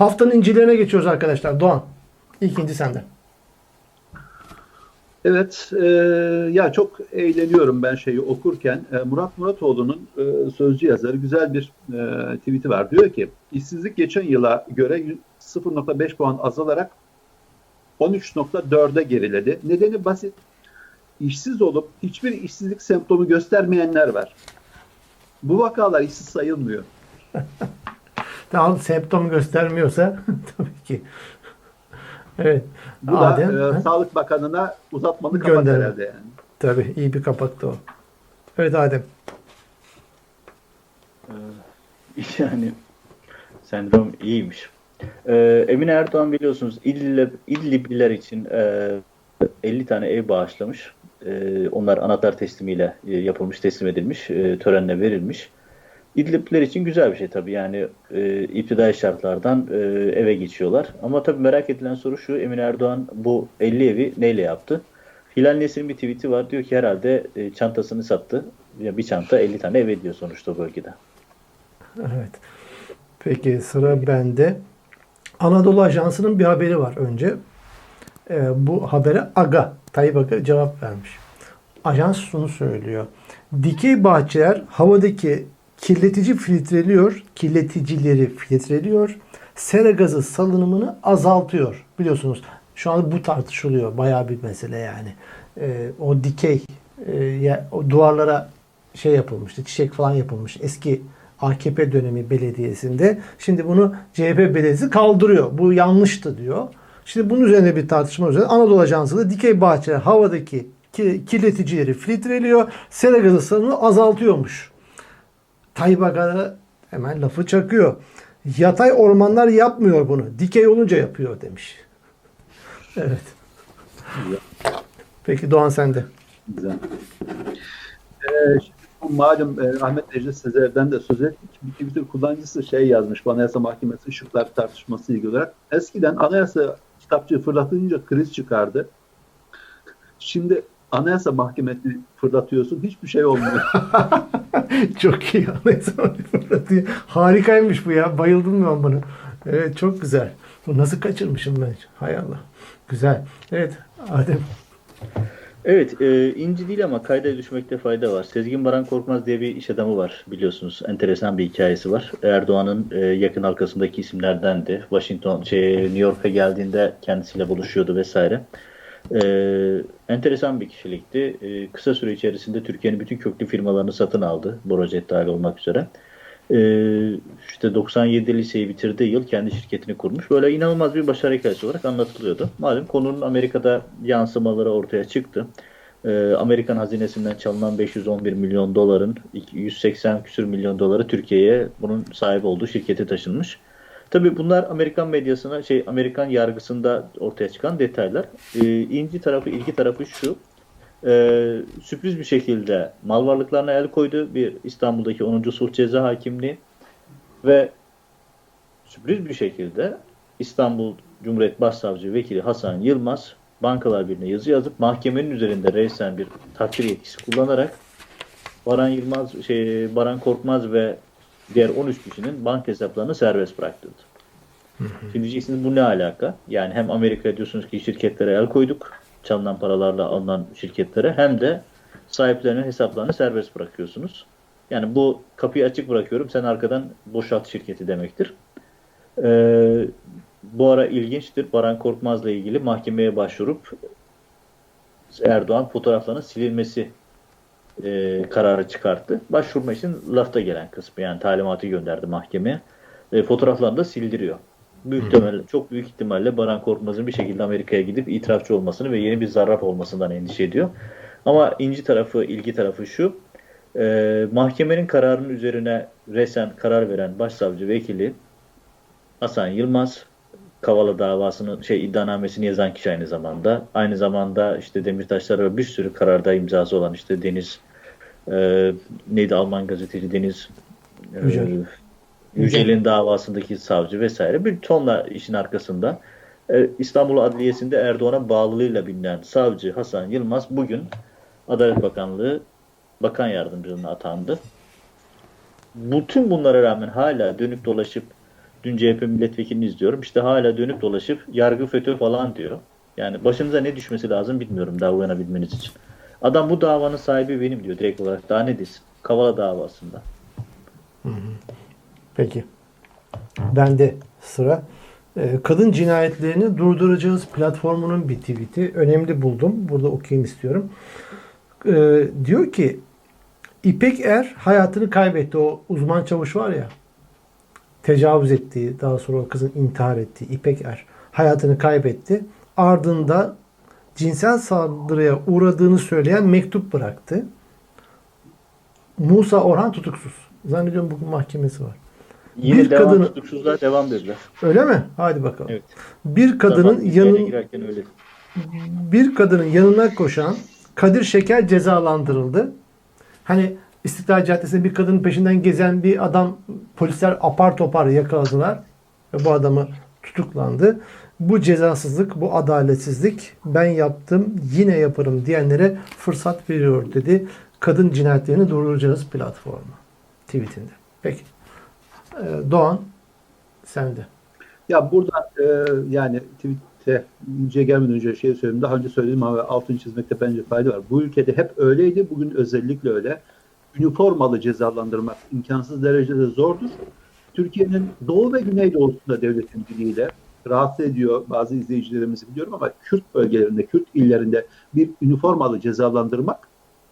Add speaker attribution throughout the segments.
Speaker 1: Haftanın incilerine geçiyoruz arkadaşlar. Doğan. İkinci sende.
Speaker 2: Evet, e, ya çok eğleniyorum ben şeyi okurken. E, Murat Muratoğlu'nun e, sözcü yazarı güzel bir e, tweet'i var. Diyor ki, işsizlik geçen yıla göre 0.5 puan azalarak 13.4'e geriledi. Nedeni basit. İşsiz olup hiçbir işsizlik semptomu göstermeyenler var. Bu vakalar işsiz sayılmıyor.
Speaker 1: Tamam semptom göstermiyorsa tabii ki. Evet.
Speaker 2: Bu
Speaker 1: Adem,
Speaker 2: da e? Sağlık Bakanı'na uzatmalı kapat
Speaker 1: Gönderme.
Speaker 2: herhalde yani.
Speaker 1: Tabii iyi bir kapattı o. Evet Adem.
Speaker 3: Yani sendrom iyiymiş. Ee, Emine Erdoğan biliyorsunuz İdlib, İdlibliler için e, 50 tane ev bağışlamış. E, onlar anahtar teslimiyle e, yapılmış, teslim edilmiş, e, törenle verilmiş. İdlibliler için güzel bir şey tabii yani e, iptidai şartlardan e, eve geçiyorlar. Ama tabii merak edilen soru şu, Emine Erdoğan bu 50 evi neyle yaptı? Hilal Nesir'in bir tweet'i var diyor ki herhalde e, çantasını sattı. Ya bir çanta 50 tane ev ediyor sonuçta bölgede.
Speaker 1: Evet. Peki sıra bende. Anadolu Ajansı'nın bir haberi var önce. Ee, bu habere Aga, Tayyip Aga cevap vermiş. Ajans şunu söylüyor. Dikey bahçeler havadaki kirletici filtreliyor, kirleticileri filtreliyor, sera gazı salınımını azaltıyor. Biliyorsunuz şu anda bu tartışılıyor. Bayağı bir mesele yani. Ee, o dikey e, ya- o duvarlara şey yapılmıştı, çiçek falan yapılmış. Eski AKP dönemi belediyesinde. Şimdi bunu CHP belediyesi kaldırıyor. Bu yanlıştı diyor. Şimdi bunun üzerine bir tartışma üzerine Anadolu Ajansı da dikey bahçe havadaki ki- kirleticileri filtreliyor. Sera gazı salınımını azaltıyormuş. Tayyip hemen lafı çakıyor. Yatay ormanlar yapmıyor bunu. Dikey olunca yapıyor demiş. Evet. Peki Doğan sende.
Speaker 2: Güzel. Ee, şimdi malum e, Ahmet Necdet Sezer'den de söz ettik. Bir Twitter kullanıcısı şey yazmış Anayasa Mahkemesi şıklar tartışması ilgili olarak. Eskiden anayasa kitapçığı fırlatınca kriz çıkardı. Şimdi Anayasa Mahkemesi fırlatıyorsun hiçbir şey olmuyor.
Speaker 1: çok iyi anayasa fırlatıyor. Harikaymış bu ya. Bayıldım ben buna. Evet çok güzel. Bu nasıl kaçırmışım ben? Hay Allah. Güzel. Evet Adem.
Speaker 3: Evet, e, inci değil ama kayda düşmekte fayda var. Sezgin Baran Korkmaz diye bir iş adamı var biliyorsunuz. Enteresan bir hikayesi var. Erdoğan'ın e, yakın halkasındaki isimlerdendi. Washington, şey, New York'a geldiğinde kendisiyle buluşuyordu vesaire. E, enteresan bir kişilikti. E, kısa süre içerisinde Türkiye'nin bütün köklü firmalarını satın aldı. Borojet dahil olmak üzere. E, işte 97 liseyi bitirdiği yıl kendi şirketini kurmuş. Böyle inanılmaz bir başarı hikayesi olarak anlatılıyordu. Malum konunun Amerika'da yansımaları ortaya çıktı. Ee, Amerikan hazinesinden çalınan 511 milyon doların 180 küsür milyon doları Türkiye'ye bunun sahibi olduğu şirkete taşınmış. Tabii bunlar Amerikan medyasına, şey Amerikan yargısında ortaya çıkan detaylar. Ee, inci tarafı, ilgi tarafı şu. Ee, sürpriz bir şekilde mal varlıklarına el koydu bir İstanbul'daki 10. Sulh Ceza Hakimliği ve sürpriz bir şekilde İstanbul Cumhuriyet Başsavcı Vekili Hasan Yılmaz Bankalar Birliği'ne yazı yazıp mahkemenin üzerinde reisen bir takdir yetkisi kullanarak Baran Yılmaz, şey, Baran Korkmaz ve diğer 13 kişinin banka hesaplarını serbest bıraktırdı. Şimdi diyeceksiniz bu ne alaka? Yani hem Amerika diyorsunuz ki şirketlere el koyduk, çalınan paralarla alınan şirketlere hem de sahiplerinin hesaplarını serbest bırakıyorsunuz. Yani bu kapıyı açık bırakıyorum, sen arkadan boşalt şirketi demektir. Ee, bu ara ilginçtir. Baran Korkmaz'la ilgili mahkemeye başvurup Erdoğan fotoğraflarının silinmesi e, kararı çıkarttı. Başvurma için lafta gelen kısmı yani talimatı gönderdi mahkemeye. E, fotoğraflarını da sildiriyor. Büyük ihtimalle, çok büyük ihtimalle Baran Korkmaz'ın bir şekilde Amerika'ya gidip itirafçı olmasını ve yeni bir zarrab olmasından endişe ediyor. Ama inci tarafı, ilgi tarafı şu. e, mahkemenin kararının üzerine resen karar veren başsavcı vekili Hasan Yılmaz Kavala davasının şey iddianamesini yazan kişi aynı zamanda. Aynı zamanda işte Demirtaşlar ve bir sürü kararda imzası olan işte Deniz e, neydi Alman gazeteci Deniz e,
Speaker 1: Yücel.
Speaker 3: Yücel'in davasındaki savcı vesaire bir tonla işin arkasında e, İstanbul Adliyesi'nde Erdoğan'a bağlılığıyla bilinen savcı Hasan Yılmaz bugün Adalet Bakanlığı Bakan Yardımcılığına atandı. Bütün bunlara rağmen hala dönüp dolaşıp Dün CHP milletvekilini izliyorum. İşte hala dönüp dolaşıp yargı FETÖ falan diyor. Yani başınıza ne düşmesi lazım bilmiyorum daha uyanabilmeniz için. Adam bu davanın sahibi benim diyor direkt olarak. Daha ne desin? Kavala davasında.
Speaker 1: Peki. Bende sıra. Ee, Kadın cinayetlerini durduracağız platformunun bir tweet'i. Önemli buldum. Burada okuyayım istiyorum. Ee, diyor ki İpek Er hayatını kaybetti. O uzman çavuş var ya tecavüz ettiği, daha sonra o kızın intihar ettiği İpek Er hayatını kaybetti. Ardında cinsel saldırıya uğradığını söyleyen mektup bıraktı. Musa Orhan tutuksuz. Zannediyorum bugün mahkemesi var.
Speaker 3: Yine
Speaker 1: Bir
Speaker 3: devam
Speaker 1: kadını-
Speaker 3: tutuksuzluğa devam dediler.
Speaker 1: Öyle mi? Hadi bakalım.
Speaker 3: Evet.
Speaker 1: Bir kadının yanın
Speaker 3: girerken öyle.
Speaker 1: bir kadının yanına koşan Kadir Şeker cezalandırıldı. Hani İstiklal Caddesi'nde bir kadının peşinden gezen bir adam polisler apar topar yakaladılar ve bu adamı tutuklandı. Bu cezasızlık, bu adaletsizlik ben yaptım yine yaparım diyenlere fırsat veriyor dedi. Kadın cinayetlerini durduracağız platformu tweetinde. Peki. Ee, Doğan sende.
Speaker 2: Ya burada e, yani tweet'e ince gelmeden önce şey söyleyeyim. Daha önce söylediğim ama altını çizmekte bence fayda var. Bu ülkede hep öyleydi. Bugün özellikle öyle. Üniformalı cezalandırmak imkansız derecede zordur. Türkiye'nin doğu ve güneydoğusunda devletin diliyle rahatsız ediyor bazı izleyicilerimizi biliyorum ama Kürt bölgelerinde, Kürt illerinde bir üniformalı cezalandırmak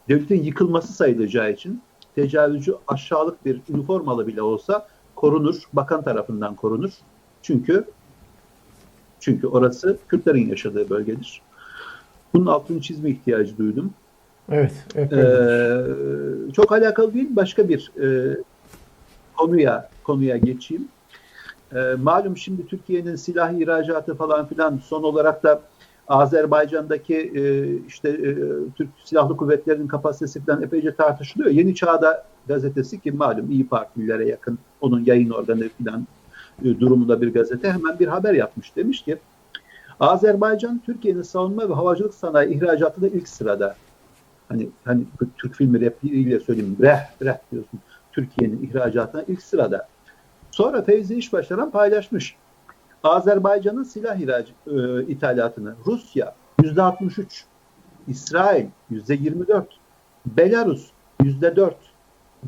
Speaker 2: devletin yıkılması sayılacağı için tecavüzcü aşağılık bir üniformalı bile olsa korunur, bakan tarafından korunur. Çünkü çünkü orası Kürtlerin yaşadığı bölgedir. Bunun altını çizme ihtiyacı duydum.
Speaker 1: Evet.
Speaker 2: Ee,
Speaker 1: öyle.
Speaker 2: çok alakalı değil başka bir e, konuya konuya geçeyim. Ee, malum şimdi Türkiye'nin silah ihracatı falan filan son olarak da Azerbaycan'daki e, işte e, Türk Silahlı Kuvvetleri'nin kapasitesi falan epeyce tartışılıyor. Yeni Çağ'da gazetesi ki malum İyi Partililere yakın onun yayın organı falan e, durumunda bir gazete hemen bir haber yapmış. Demiş ki Azerbaycan Türkiye'nin savunma ve havacılık sanayi ihracatında ilk sırada. Hani hani Türk filmi repliğiyle söyleyeyim. Reh, reh diyorsun. Türkiye'nin ihracatına ilk sırada. Sonra Fevzi İşbaşaran paylaşmış. Azerbaycan'ın silah ihracı, e, ithalatını Rusya %63, İsrail %24, Belarus %4,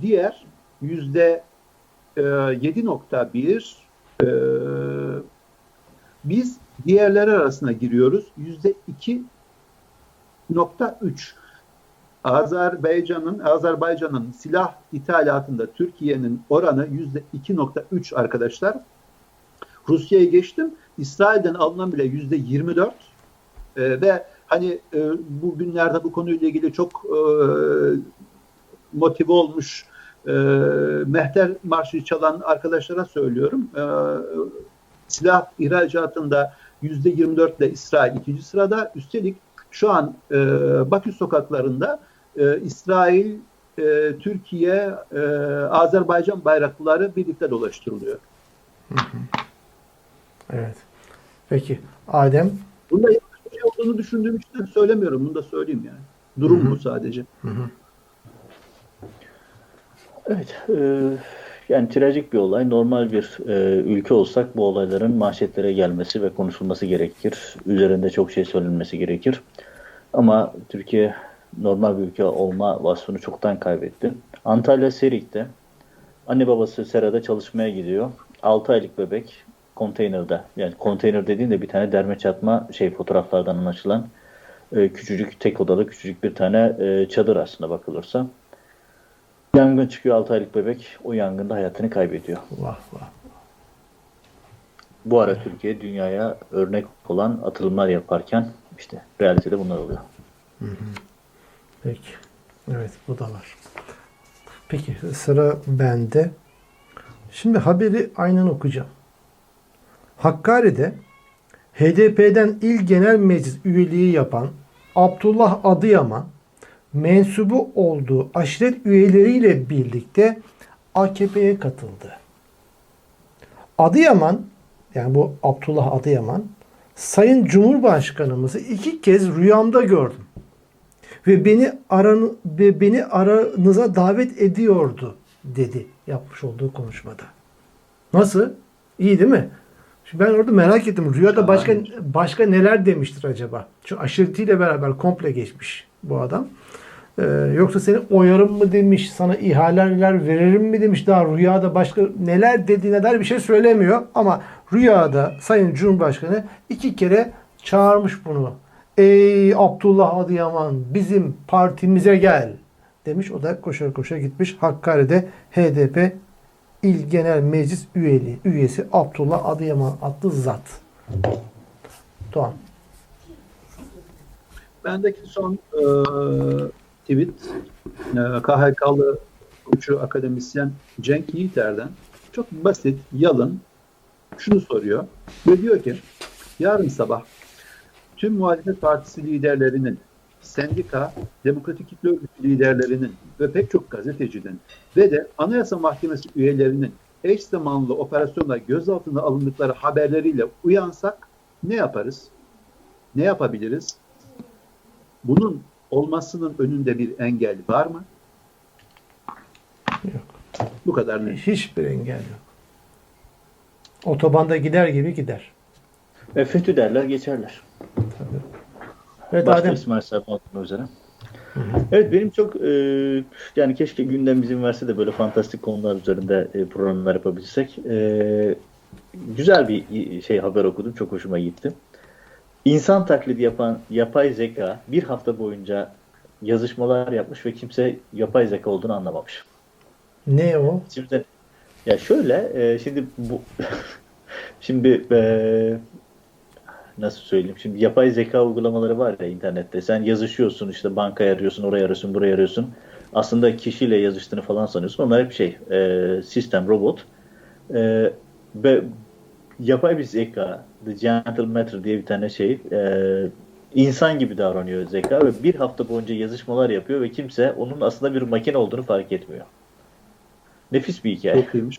Speaker 2: diğer %7.1 e, biz diğerleri arasına giriyoruz. %2.3 Azerbaycan'ın Azerbaycan'ın silah ithalatında Türkiye'nin oranı %2.3 arkadaşlar. Rusya'yı geçtim. İsrail'den alınan bile %24 Ee, ve hani e, bu bu konuyla ilgili çok e, motive olmuş e, Mehter Marşı çalan arkadaşlara söylüyorum. E, silah ihracatında %24 ile İsrail ikinci sırada. Üstelik şu an e, Bakü sokaklarında e, İsrail, e, Türkiye, e, Azerbaycan bayrakları birlikte dolaştırılıyor.
Speaker 1: Evet. Peki. Adem.
Speaker 2: Bunda yanlış bir şey olduğunu düşündüğüm için de söylemiyorum. Bunu da söyleyeyim yani. Durum
Speaker 1: Hı hı.
Speaker 2: bu sadece.
Speaker 3: Evet. e, yani trajik bir olay. Normal bir e, ülke olsak bu olayların manşetlere gelmesi ve konuşulması gerekir. Üzerinde çok şey söylenmesi gerekir. Ama Türkiye normal bir ülke olma vasfını çoktan kaybetti. Antalya Serik'te anne babası Serada çalışmaya gidiyor. 6 aylık bebek konteynerde yani konteyner dediğinde bir tane derme çatma şey fotoğraflardan anlaşılan e, küçücük tek odalı küçücük bir tane e, çadır aslında bakılırsa. Yangın çıkıyor 6 aylık bebek. O yangında hayatını kaybediyor.
Speaker 1: Vah vah.
Speaker 3: Bu ara Türkiye dünyaya örnek olan atılımlar yaparken işte realitede bunlar oluyor.
Speaker 1: Peki. Evet bu da var. Peki sıra bende. Şimdi haberi aynen okuyacağım. Hakkari'de HDP'den İl Genel Meclis üyeliği yapan Abdullah Adıyaman mensubu olduğu aşiret üyeleriyle birlikte AKP'ye katıldı. Adıyaman yani bu Abdullah Adıyaman Sayın Cumhurbaşkanımızı iki kez rüyamda gördüm ve beni aran ve beni aranıza davet ediyordu dedi yapmış olduğu konuşmada. Nasıl? İyi değil mi? Şimdi ben orada merak ettim. Rüyada başka başka neler demiştir acaba? Çünkü aşiretiyle beraber komple geçmiş bu adam. Ee, yoksa seni oyarım mı demiş, sana ihaleler veririm mi demiş. Daha rüyada başka neler dediğine dair bir şey söylemiyor. Ama rüyada Sayın Cumhurbaşkanı iki kere çağırmış bunu. Ey Abdullah Adıyaman bizim partimize gel demiş. O da koşa koşa gitmiş. Hakkari'de HDP İl Genel Meclis üyeli, üyesi Abdullah Adıyaman adlı zat. Doğan.
Speaker 2: Bendeki son e, tweet e, KHK'lı uçu akademisyen Cenk Yiğiter'den çok basit, yalın şunu soruyor ve diyor ki yarın sabah tüm muhalefet partisi liderlerinin, sendika, demokratik kitle örgütü liderlerinin ve pek çok gazetecinin ve de Anayasa Mahkemesi üyelerinin eş zamanlı operasyonla gözaltına alındıkları haberleriyle uyansak ne yaparız? Ne yapabiliriz? Bunun olmasının önünde bir engel var mı?
Speaker 1: Yok.
Speaker 2: Bu kadar net.
Speaker 1: Hiçbir engel yok. Otobanda gider gibi gider.
Speaker 3: E, FETÖ derler geçerler.
Speaker 1: Evet
Speaker 3: Başta
Speaker 1: Adem.
Speaker 3: İsmail Sarp olmak üzere. Evet benim çok e, yani keşke gündem izin verse de böyle fantastik konular üzerinde e, programlar yapabilsek. E, güzel bir şey haber okudum. Çok hoşuma gitti. İnsan taklidi yapan yapay zeka bir hafta boyunca yazışmalar yapmış ve kimse yapay zeka olduğunu anlamamış.
Speaker 1: Ne o?
Speaker 3: Şimdi ya şöyle e, şimdi bu şimdi e, nasıl söyleyeyim şimdi yapay zeka uygulamaları var ya internette sen yazışıyorsun işte bankaya arıyorsun oraya arıyorsun buraya arıyorsun aslında kişiyle yazıştığını falan sanıyorsun onlar hep şey e, sistem robot e, ve yapay bir zeka The Gentle Matter diye bir tane şey e, insan gibi davranıyor zeka ve bir hafta boyunca yazışmalar yapıyor ve kimse onun aslında bir makine olduğunu fark etmiyor. Nefis bir hikaye.
Speaker 2: Çok iyiymiş.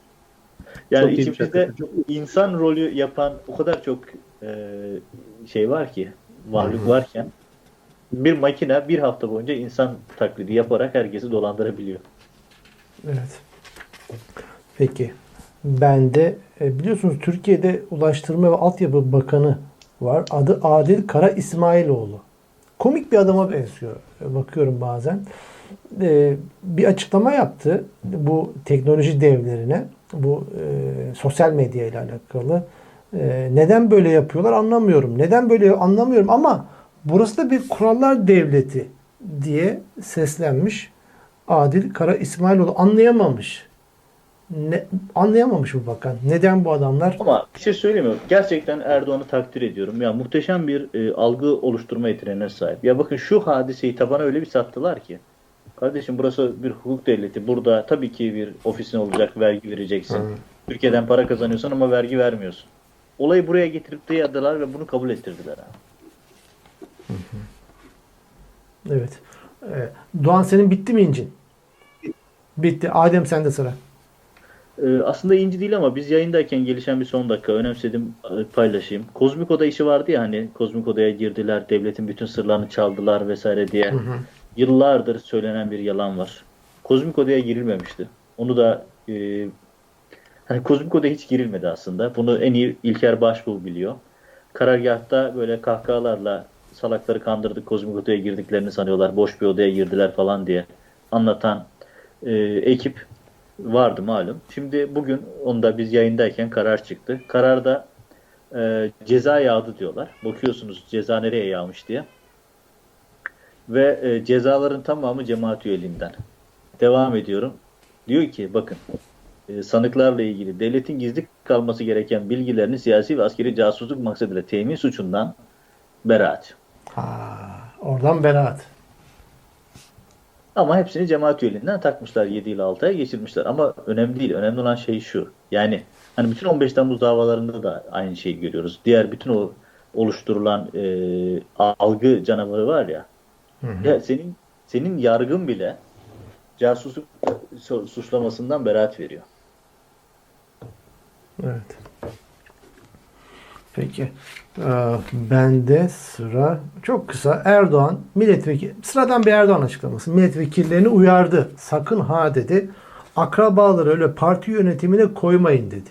Speaker 3: Yani
Speaker 2: Çok
Speaker 3: içimizde insan rolü yapan o kadar çok e, şey var ki, varlık varken bir makine bir hafta boyunca insan taklidi yaparak herkesi dolandırabiliyor.
Speaker 1: Evet. Peki. Ben de e, biliyorsunuz Türkiye'de Ulaştırma ve Altyapı Bakanı var. Adı Adil Kara İsmailoğlu. Komik bir adama benziyor. E, Bakıyorum bazen. Bir açıklama yaptı bu teknoloji devlerine. Bu sosyal medya ile alakalı. E, neden böyle yapıyorlar anlamıyorum. Neden böyle anlamıyorum ama burası da bir kurallar devleti diye seslenmiş. Adil Kara İsmailoğlu anlayamamış. Ne, anlayamamış bu bakan. Neden bu adamlar?
Speaker 3: Ama bir şey söyleyeyim mi? Gerçekten Erdoğan'ı takdir ediyorum. Ya muhteşem bir e, algı oluşturma yeteneğine sahip. Ya bakın şu hadiseyi tabana öyle bir sattılar ki. Kardeşim burası bir hukuk devleti. Burada tabii ki bir ofisin olacak, vergi vereceksin.
Speaker 1: Hı.
Speaker 3: Türkiye'den para kazanıyorsun ama vergi vermiyorsun. Olayı buraya getirip dayadılar ve bunu kabul ettirdiler. Abi.
Speaker 1: Evet. Ee, Doğan senin bitti mi incin? Bitti. Adem sende sıra.
Speaker 3: Ee, aslında inci değil ama biz yayındayken gelişen bir son dakika önemsedim e, paylaşayım. Kozmik Oda işi vardı ya hani Kozmik Oda'ya girdiler, devletin bütün sırlarını çaldılar vesaire diye. Yıllardır söylenen bir yalan var. Kozmik Oda'ya girilmemişti. Onu da e, hani Kozmik Oda'ya hiç girilmedi aslında. Bunu en iyi İlker Başbuğ biliyor. Karargahta böyle kahkahalarla salakları kandırdık, Kozmik Oda'ya girdiklerini sanıyorlar, boş bir odaya girdiler falan diye anlatan e, ekip vardı malum. Şimdi bugün onda biz yayındayken karar çıktı. Kararda e, ceza yağdı diyorlar. Bakıyorsunuz ceza nereye yağmış diye. Ve e, cezaların tamamı cemaat üyeliğinden. Devam ediyorum. Diyor ki bakın e, sanıklarla ilgili devletin gizli kalması gereken bilgilerini siyasi ve askeri casusluk maksadıyla temin suçundan beraat.
Speaker 1: Ha, oradan beraat.
Speaker 3: Ama hepsini cemaat üyeliğinden takmışlar 7 ile 6'ya geçirmişler. Ama önemli değil. Önemli olan şey şu. Yani hani bütün 15 Temmuz davalarında da aynı şeyi görüyoruz. Diğer bütün o oluşturulan e, algı canavarı var ya. Ya senin senin yargın bile casusluk su- suçlamasından beraat veriyor.
Speaker 1: Evet. Peki. Ee, bende sıra çok kısa. Erdoğan milletvekili sıradan bir Erdoğan açıklaması. Milletvekillerini uyardı. Sakın ha dedi. Akrabaları öyle parti yönetimine koymayın dedi.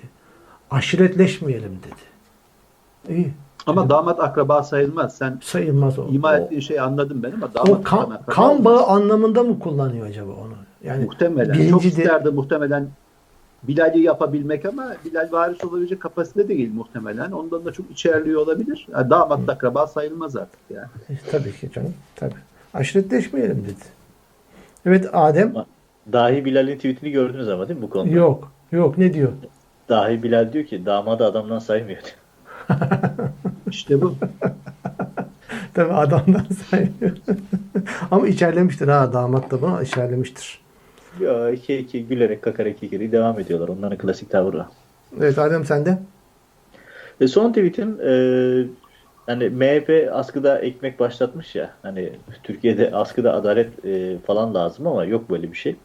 Speaker 1: Aşiretleşmeyelim dedi. İyi.
Speaker 2: Ama damat akraba sayılmaz. Sen
Speaker 1: Sayılmaz o.
Speaker 2: ima ettiğin şeyi anladım ben ama damat
Speaker 1: O kan, kan
Speaker 2: olmaz.
Speaker 1: bağı anlamında mı kullanıyor acaba onu? Yani
Speaker 2: muhtemelen.
Speaker 1: birinci
Speaker 2: Çok
Speaker 1: de-
Speaker 2: isterdi muhtemelen Bilal'i yapabilmek ama Bilal varis olabilecek kapasite değil muhtemelen. Ondan da çok içerliyor olabilir. Yani damat da akraba sayılmaz artık yani.
Speaker 1: E, tabii ki canım. Tabii. Aşiretleşmeyelim dedi. Evet Adem.
Speaker 3: Dahi Bilal'in tweetini gördünüz ama değil mi bu konuda?
Speaker 1: Yok. Yok ne diyor?
Speaker 3: Dahi Bilal diyor ki damadı adamdan saymıyor. diyor.
Speaker 2: İşte bu.
Speaker 1: Tabii adamdan saymıyor. Ama içerlemiştir ha damat da bunu içerlemiştir.
Speaker 3: Ya iki iki gülerek kakarak iki geri devam ediyorlar. Onların klasik tavrı.
Speaker 1: Evet Adem sende.
Speaker 3: E son tweetim e, hani MHP askıda ekmek başlatmış ya. Hani Türkiye'de askıda adalet e, falan lazım ama yok böyle bir şey.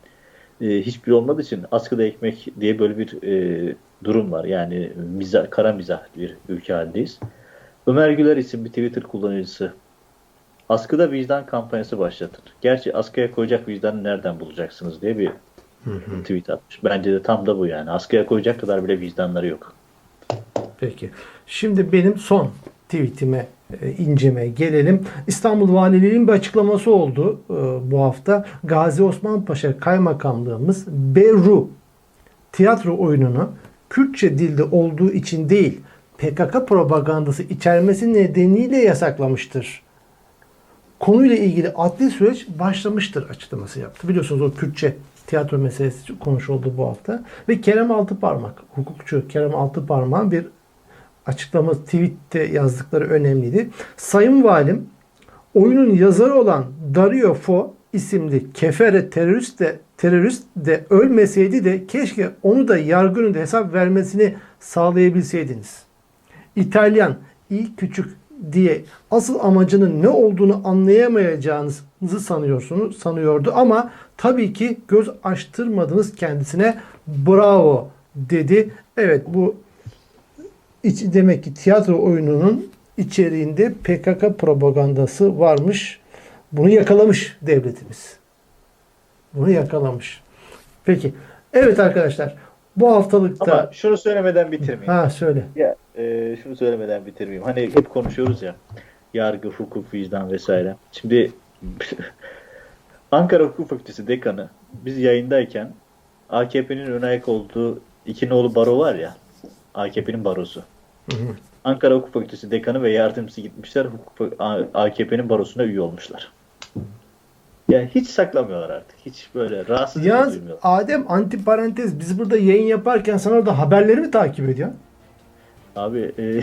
Speaker 3: E, hiçbir olmadığı için askıda ekmek diye böyle bir e, durum var. Yani mizah, kara mizah bir ülke halindeyiz. Ömer Güler isimli Twitter kullanıcısı askıda vicdan kampanyası başlatın. Gerçi askıya koyacak vicdanı nereden bulacaksınız diye bir tweet atmış. Bence de tam da bu yani. Askıya koyacak kadar bile vicdanları yok.
Speaker 1: Peki. Şimdi benim son tweetime, e, inceme gelelim. İstanbul Valiliği'nin bir açıklaması oldu e, bu hafta. Gazi Osman Paşa Kaymakamlığımız Beru tiyatro oyununu Kürtçe dilde olduğu için değil, PKK propagandası içermesi nedeniyle yasaklamıştır. Konuyla ilgili adli süreç başlamıştır açıklaması yaptı. Biliyorsunuz o Kürtçe tiyatro meselesi konuşuldu bu hafta. Ve Kerem Altıparmak, hukukçu Kerem Altıparmak'ın bir açıklama tweette yazdıkları önemliydi. Sayın Valim oyunun yazarı olan Dario Fo isimli kefere terörist de terörist de ölmeseydi de keşke onu da yargı önünde hesap vermesini sağlayabilseydiniz. İtalyan iyi küçük diye asıl amacının ne olduğunu anlayamayacağınızı sanıyorsunuz sanıyordu ama tabii ki göz açtırmadınız kendisine bravo dedi. Evet bu iç, demek ki tiyatro oyununun içeriğinde PKK propagandası varmış. Bunu yakalamış devletimiz. Bunu yakalamış. Peki. Evet arkadaşlar. Bu haftalıkta
Speaker 3: Ama şunu söylemeden bitirmeyeyim.
Speaker 1: ha söyle.
Speaker 3: Ya e, şunu söylemeden bitirmeyeyim. Hani hep konuşuyoruz ya. Yargı, hukuk, vicdan vesaire. Şimdi Ankara Hukuk Fakültesi dekanı biz yayındayken AKP'nin ön ayak olduğu iki nolu baro var ya. AKP'nin barosu.
Speaker 1: Hı hı.
Speaker 3: Ankara Hukuk Fakültesi dekanı ve yardımcısı gitmişler. Hukuk, AKP'nin barosuna üye olmuşlar. Yani hiç saklamıyorlar artık. Hiç böyle rahatsız
Speaker 1: Yalnız
Speaker 3: duymuyorlar.
Speaker 1: Adem antiparantez biz burada yayın yaparken sen orada haberleri mi takip ediyorsun?
Speaker 3: Abi e,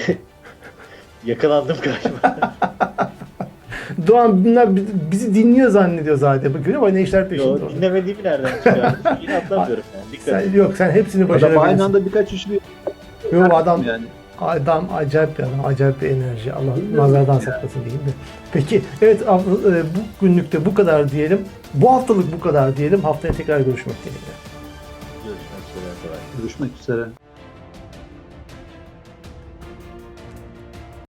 Speaker 3: yakalandım galiba.
Speaker 1: Doğan bunlar bi- bizi dinliyor zannediyor zaten. Bakın ama ne işler peşinde.
Speaker 3: Yo,
Speaker 1: orada.
Speaker 3: dinlemediğimi nereden çıkardın? Yine atlamıyorum yani. Dikkat
Speaker 1: Sen,
Speaker 3: et.
Speaker 1: yok sen hepsini
Speaker 2: Adam aynı
Speaker 1: başarabilirsin.
Speaker 2: anda birkaç işi
Speaker 1: Yok adam
Speaker 2: yani.
Speaker 1: Adam acayip bir adam. Acayip bir enerji. Allah nazardan saklasın diyeyim de. Peki evet e, bu günlükte bu kadar diyelim. Bu haftalık bu kadar diyelim. Haftaya tekrar görüşmek dileğiyle.
Speaker 3: Görüşmek üzere.
Speaker 2: Görüşmek üzere.